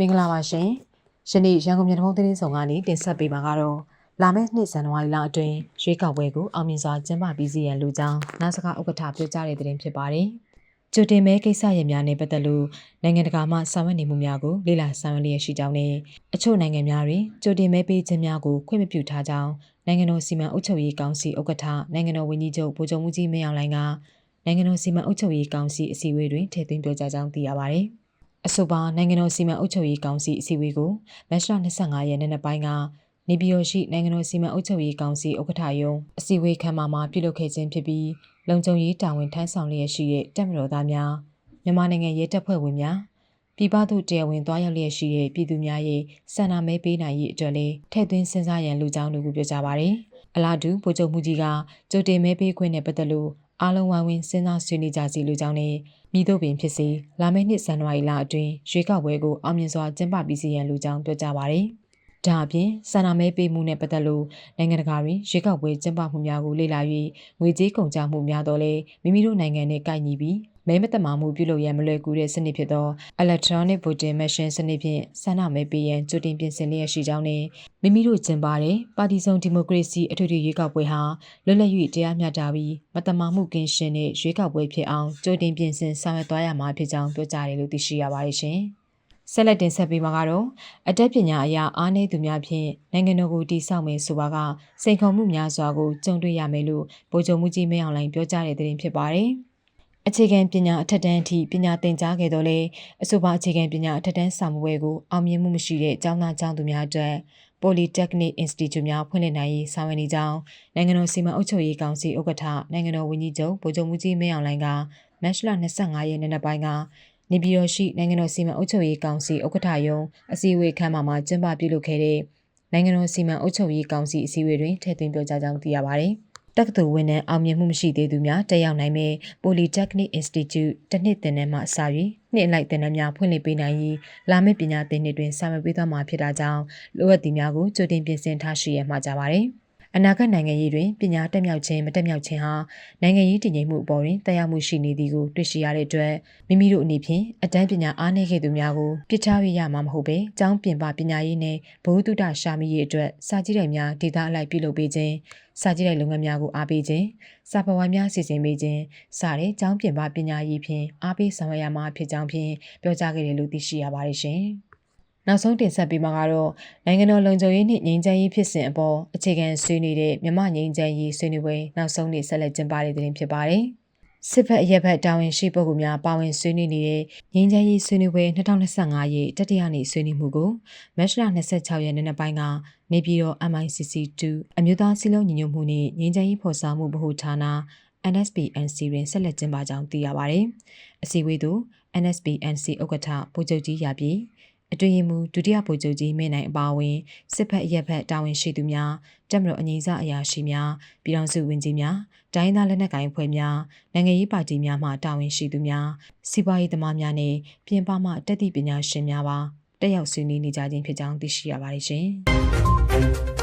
မင်္ဂလာပါရှင်။ယနေ့ရန်ကုန်မြို့ထုံးသတင်းဆောင်ကနေတင်ဆက်ပေးမှာကတော့လာမယ့်နှစ်ဇန်နဝါရီလအတွင်းရွေးကောက်ပွဲကိုအောင်မြင်စွာကျင်းပပြီးစီရန်လူကြောင်းနာစကားဥက္ကဋ္ဌပြောကြားတဲ့သတင်းဖြစ်ပါတယ်။ကြိုတင်မဲကိစ္စရပ်များနဲ့ပတ်သက်လို့နိုင်ငံတကာမှဆောင်ရွက်နေမှုများကိုလေ့လာဆောင်ရွက်လျက်ရှိကြောင်းနဲ့အချို့နိုင်ငံများတွင်ကြိုတင်မဲပေးခြင်းများကိုခွင့်မပြုထားကြောင်းနိုင်ငံတော်စီမံအုပ်ချုပ်ရေးကောင်စီဥက္ကဋ္ဌနိုင်ငံတော်ဝန်ကြီးချုပ်ဗိုလ်ချုပ်မှုကြီးမင်းအောင်လှိုင်ကနိုင်ငံတော်စီမံအုပ်ချုပ်ရေးကောင်စီအစည်းအဝေးတွင်ထည့်သွင်းပြောကြားကြောင်းသိရပါတယ်။ အဆိုပါနိုင်ငံတော်စီမံအုပ်ချုပ်ရေးကောင်စီအစည်းအဝေးကိုမတ်လ25ရက်နေ့နေ့ပိုင်းကနေပြည်တော်ရှိနိုင်ငံတော်စီမံအုပ်ချုပ်ရေးကောင်စီဥက္ကဋ္ဌယုံအစည်းအဝေးခန်းမမှာပြုလုပ်ခဲ့ခြင်းဖြစ်ပြီးလုံခြုံရေးတာဝန်ထမ်းဆောင်လျက်ရှိတဲ့တပ်မတော်သားများမြန်မာနိုင်ငံရဲတပ်ဖွဲ့ဝင်များပြည်ပသို့တရားဝင်သွားရောက်လျက်ရှိတဲ့ပြည်သူများရဲ့စန္ဒမဲပေးနိုင်ရေးအတွက်လည်းထည့်သွင်းစဉ်းစားရန်လူကြောင်းတို့ကိုပြောကြားပါရယ်အလားတူဗိုလ်ချုပ်မှုကြီးကကြိုတင်မဲပေးခွင့်နဲ့ပတ်သက်လို့ အားလုံးဝိုင်းဝန်းစဉ်းစားဆွေးနွေးကြစီလူကြောင်းနဲ့မိတို့ပင်ဖြစ်စေလာမယ့်နှစ်ဇန်နဝါရီလအတွင်းရွေးကောက်ပွဲကိုအောင်မြင်စွာကျင်းပပြီးစီရန်လူကြောင်းပြောကြားပါရယ် ဒါအပြင်ဆန္ဒမဲပေးမှုနဲ့ပတ်သက်လို့နိုင်ငံတကာတွင်ရွေးကောက်ပွဲကျင်းပမှုများကိုလေ့လာ၍ငွေကြေးကုန်ကျမှုများတော့လေမိမိတို့နိုင်ငံနဲ့ကိုက်ညီပြီးမဲမတမာမှုပြုလုပ်ရန်မလွယ်ကူတဲ့စနစ်ဖြစ်သော electronic voting machine စနစ်ဖြင့်ဆန္ဒမဲပေးရန်ကြိုတင်ပြင်ဆင်လျက်ရှိကြောင်းနဲ့မိမိတို့ကျင်းပတဲ့ပါတီစုံဒီမိုကရေစီအထွေထွေရွေးကောက်ပွဲဟာလွတ်လပ်၍တရားမျှတပြီးမတမာမှုကင်းရှင်းတဲ့ရွေးကောက်ပွဲဖြစ်အောင်ကြိုတင်ပြင်ဆင်ဆောင်ရွက်သွားရမှာဖြစ်ကြောင်းပြောကြားတယ်လို့သိရှိရပါတယ်ရှင်။ ဆက်လက်တင်ဆက်ပေးမှာကတော့အတတ်ပညာအရာအားနည်းသူများဖြင့်နိုင်ငံတော်ကိုတည်ဆောက်မယ်ဆိုပါကစိန်ခေါ်မှုများစွာကိုကြုံတွေ့ရမယ်လို့ဗိုလ်ချုပ်မှုကြီးမင်းအောင်လှိုင်ပြောကြားတဲ့သတင်းဖြစ်ပါတယ်။အခြေခံပညာအထက်တန်းအထိပညာသင်ကြားခဲ့တော့လေအဆိုပါအခြေခံပညာအထက်တန်းစာမေးပွဲကိုအောင်မြင်မှုမရှိတဲ့ကျောင်းသားကျောင်းသူများအတွက် Polytechnic Institute များဖွင့်လှစ်နိုင်ရေးဆောင်ရွက်နေကြောင်းနိုင်ငံတော်စီမံအုပ်ချုပ်ရေးကောင်စီဥက္ကဋ္ဌနိုင်ငံတော်ဝန်ကြီးချုပ်ဗိုလ်ချုပ်မှုကြီးမင်းအောင်လှိုင်ကမတ်လ25ရက်နေ့နက်ပိုင်းက နေပြည်တော်ရှိနိုင်ငံတော်စီမံအုပ်ချုပ်ရေးကောင်စီဥက္ကဋ္ဌယုံအစည်းအဝေးခန်းမှာမှကျင်းပပြုလုပ်ခဲ့တဲ့နိုင်ငံတော်စီမံအုပ်ချုပ်ရေးကောင်စီအစည်းအဝေးတွင်ထည့်သွင်းပြောကြားကြောင်းသိရပါတယ်။တက္ကသိုလ်ဝန်ထမ်းအောင်မြင်မှုမရှိသေးသူများတက်ရောက်နိုင်မယ့် Polytechnic Institute တစ်နှစ်သင်တန်းမှအစ၍နှစ်အလိုက်သင်တန်းများဖွင့်လှစ်ပေးနိုင်ရေးလာမယ့်ပညာသင်နှစ်တွင်ဆောင်ရွက်ပေးသွားမှာဖြစ်တာကြောင့်လိုအပ်သူများကိုကြိုတင်ပြင်ဆင်ထားရှိရမှာကြပါသည် အနာဂတ်နိုင်ငံရေးတွင်ပညာတက်မြောက်ခြင်းမတက်မြောက်ခြင်းဟာနိုင်ငံရေးတည်ငြိမ်မှုအပေါ်တွင်တရားမှုရှိနေသည်ကိုတွေ့ရှိရတဲ့အတွက်မိမိတို့အနေဖြင့်အတန်းပညာအားနည်းခဲ့သူများကိုပြစ်ထားရရမှာမဟုတ်ပဲကျောင်းပြင်ပပညာရေးနှင့်ဘ ഹു တုတရှာမိရေးအတွက်စာကြည့်တိုင်များဒေသအလိုက်ပြုလုပ်ပေးခြင်းစာကြည့်တဲ့လုပ်ငန်းများကိုအားပေးခြင်းစာပဝိုင်းများစီစဉ်ပေးခြင်းစတဲ့ကျောင်းပြင်ပပညာရေးဖြင့်အားပေးဆောင်ရွက်ရမှာဖြစ်ကြောင်းဖြင့်ပြောကြားခဲ့တယ်လို့သိရှိရပါတယ်ရှင်။ နောက်ဆုံးတင်ဆက်ပေးမှာကတော့နိုင်ငံတော်လုံခြုံရေးနှင့်ငြိမ်းချမ်းရေးဖြစ်စဉ်အပေါ်အခြေခံဆွေးနွေးတဲ့မြမငြိမ်းချမ်းရေးဆွေးနွေးပွဲနောက်ဆုံးနေ့ဆက်လက်ကျင်းပတဲ့တွင်ဖြစ်ပါတယ်။စစ်ဖက်အရက်ဖက်တာဝန်ရှိပုဂ္ဂိုလ်များပါဝင်ဆွေးနွေးနေတဲ့ငင်းချမ်းရေးဆွေးနွေးပွဲ2025ရဲ့တတိယနေ့ဆွေးနွေးမှုကိုမတ်လ26ရက်နေ့နက်ပိုင်းကနေပြည်တော် MICC2 အမျိုးသားစီလုံးညီညွတ်မှုနှင့်ငင်းချမ်းရေးဖော်ဆောင်မှုဗဟိုဌာန NSPNC တွင်ဆက်လက်ကျင်းပကြောင်းသိရပါဗျ။အစည်းအဝေးသို့ NSPNC ဥက္ကဋ္ဌဗိုလ်ချုပ်ကြီးရပြည် အတွင်ရင်မူဒုတိယဗိုလ်ချုပ်ကြီးမင်းနိုင်အပါအဝင်စစ်ဖက်အရက်ဖက်တာဝန်ရှိသူများတက်မတော်အငြိမ်းစားအရာရှိများပြည်ထောင်စုဝန်ကြီးများတိုင်းသားလက်နက်ကိုင်ဖွဲ့များနိုင်ငံရေးပါတီများမှတာဝန်ရှိသူများစီးပွားရေးသမားများနဲ့ပြင်ပမှတက်သည့်ပညာရှင်များပါတက်ရောက်ဆွေးနွေးနေကြခြင်းဖြစ်ကြောင်းသိရှိရပါတယ်ရှင်